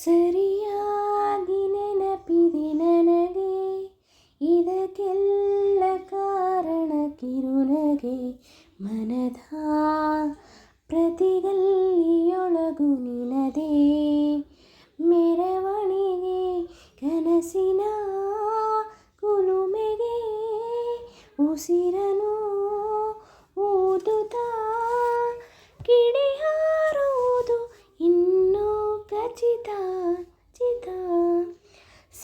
ಸರಿಯಾಗಿ ನೆನಪಿದೆ ನನಗೆ ಇದಕ್ಕೆಲ್ಲ ಕಾರಣ ಕಿರುನಗೆ ಮನದ ಪ್ರತಿಗಲ್ಲಿಯೊಳಗು ನಿನದೇ ಮೆರವಣಿಗೆ ಕನಸಿನ ಕುಲುಮೆಗೆ ಉಸಿರನು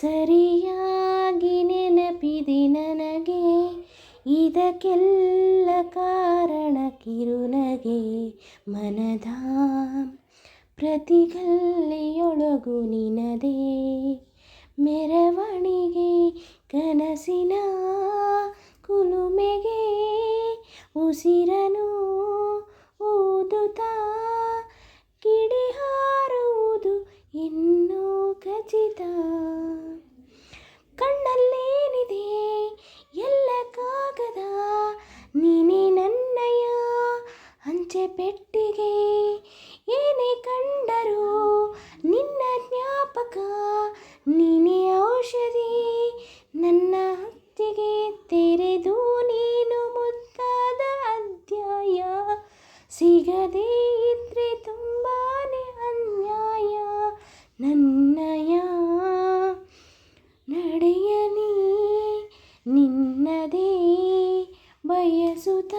ಸರಿಯಾಗಿ ನೆನಪಿದೆ ನನಗೆ. ಇದಕ್ಕೆಲ್ಲ ಕಾರಣ ಕಿರುನಗೆ. ಮನದ ಪ್ರತಿಗಲ್ಲಿಯೊಳಗು ನಿನದೇ. ಮೆರವಣಿಗೆ ಕನಸಿನ ಕುಲುಮೆಗೆ ಉಸಿರನು ಪೆಟ್ಟಿಗೆ ಏನೇ ಕಂಡರೂ ನಿನ್ನ ಜ್ಞಾಪಕ, ನೀನೇ ಔಷಧಿ. ನನ್ನ ಹತ್ತಿಗೆ ತೆರೆದು ನೀನು ಮುದ್ದಾದ ಅಧ್ಯಾಯ. ಸಿಗದೇ ಇದ್ರೆ ತುಂಬಾ ಅನ್ಯಾಯ. ನನ್ನಯ ನಡೆಯಲಿ, ನಿನ್ನದೇ ಬಯಸುತ್ತ